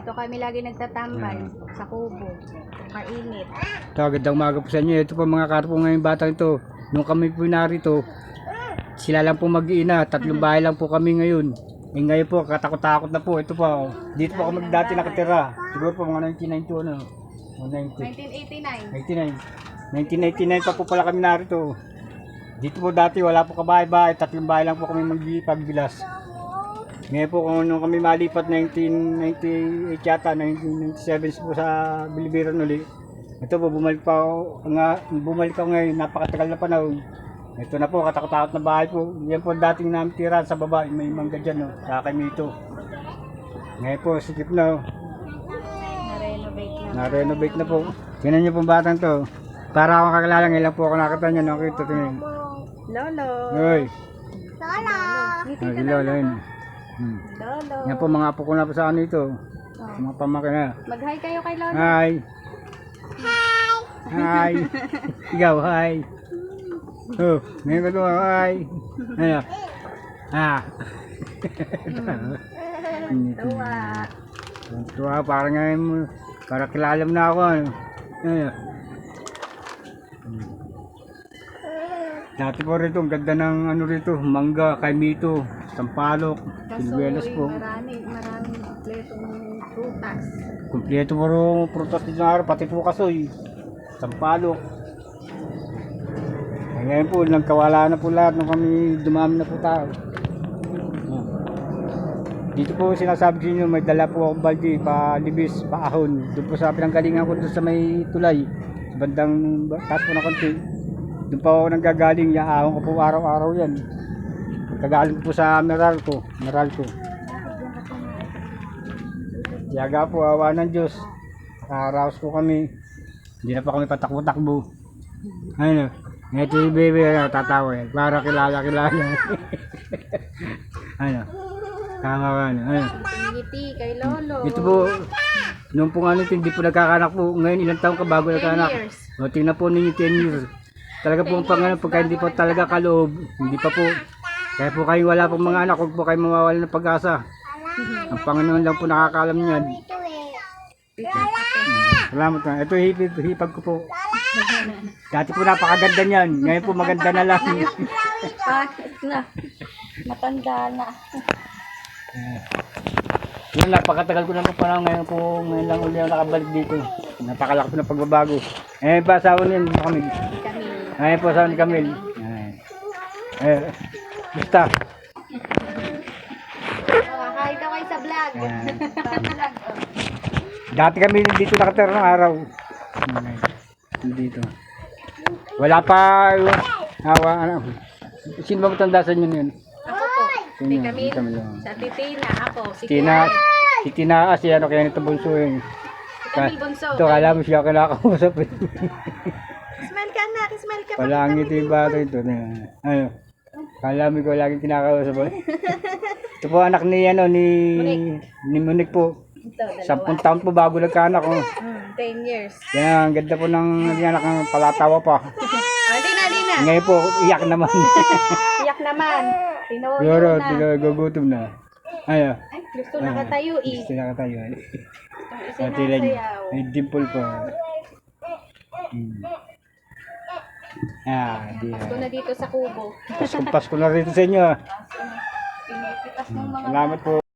kami lagi nagtatambay sa kubo. Mainit. Ito, gandang umaga po sa inyo. Ito po mga karpo ngayon batang ito. Nung kami po narito, sila lang po mag-iina. Tatlong bahay lang po kami ngayon. Eh ngayon po, katakot-takot na po. Ito po, dito po kami dati nakatira. Siguro po mga 1992 ano. O 90. 1989. 1989. 1989 pa po pala kami narito. Dito po dati wala po kabahay-bahay. Tatlong bahay lang po kami magpagbilas. Ngayon po kung nung kami malipat 1998 yata, 1997 po sa Bilibiran uli. Ito po, bumalik pa ako, nga, bumalik ako ngayon, napakatagal na panahon. Ito na po, katakot-takot na bahay po. Yan po dating namin tira sa baba, may mangga dyan, no, sa Kamito. Ngayon po, sikip na, oh. Na-renovate na. na-renovate na po. Tingnan niyo po batang to. Para akong kakilala, ngayon po ako nakita niya, nakita tingnan. Lolo. Hoy, Lolo. Si Lola yun. Hmm. Lolo. Yan po mga apo ko na po sa ano ito. Oh. Mga pamakin na. Mag-hi kayo kay Lolo. Hi. Hi. Ikaw, hi. Oh, ngayon ko to, hi. Ano? Ah. Tuwa. Tuwa, parang ngayon mo, para kilala mo na ako. Ano? Ano? Dati po rito, ang ganda ng ano rito, mangga, kaimito, sampalok, silwelas po. marami, maraming kompletong prutas. Kumpleto mo rin prutas dito na araw, pati po kasoy. Sampalok. Eh, ngayon po, nagkawala na po lahat nung kami dumami na po tao. Ah. Dito po sinasabi ko inyo, may dala po akong baldi, palibis, paahon. Doon po sa pinanggalingan ko doon sa may tulay. Sa bandang taas po na konti. Doon pa ako nanggagaling, yaahon ko po araw-araw yan. Kagaling po sa Meralco, Meralco. Tiyaga po, awa ng Diyos. Nakaraos po kami. Hindi na pa kami patakbo-takbo. Ano? Ito yung baby, ano, tatawa yan. Para kilala-kilala. ano? Tama ka, ano? ano? Ngiti kay Lolo. Ito po, nung po nga nito, hindi po nagkakanak po. Ngayon, ilang taon ka bago 10 nagkakanak? years. O, tingnan po ninyo 10 years. Talaga po pag, ano, pagka hindi po talaga kaloob, hindi pa po. Kaya po kayo wala pong mga anak, huwag po kayo mawawala ng pag-asa. Ang Panginoon lang po nakakaalam niyan. Salamat na. Ito hipag, hipag ko po. Dati po napakaganda niyan. Ngayon po maganda na lang. Bakit na? Matanda na. Yun, napakatagal ko na po parang ngayon po, ngayon lang uli ako nakabalik dito. Napakalaki po ng pagbabago. Eh, pa asawa niyan kami. Kami. Ngayon po asawa ni Camille. Ay. Eh, basta. Kahit daw kayo sa vlog. Ayan. Dati kami dito nakatira ng araw. Dito. Wala pa yung awa, ano. Sino ba matanda sa inyo yun? Ako po. Si Camille. Sa Titina. Ako. Si Tina, si Tina, ah, si ano, kaya nito bunso yun. Ito, kala mo siya kinakausap. Smile ka na. Smile ka. Wala ang ito yung bata ito. Ano? Kala mo ko laging kinakausap. Ito po anak ni, ano, ni, ni Monique po. Ito. Dalawa. Sampung taon po bago nagkaanak. Oh. Hmm, 10 years. Kaya ang ganda po ng naging anak ng palatawa pa. Ah, di na, di na. Ngayon po, iyak naman. Iyak naman. Tinuyo Siguro, na. gugutom na. Ayo. Ay, gusto nakatayo eh. Gusto na ka tayo. Lang, nasayaw. may dimple pa. Hmm. Ah, di Gusto na dito sa kubo. Pasko, Pasko na rito sa inyo. ah. Pinipitas ng mga Salamat po.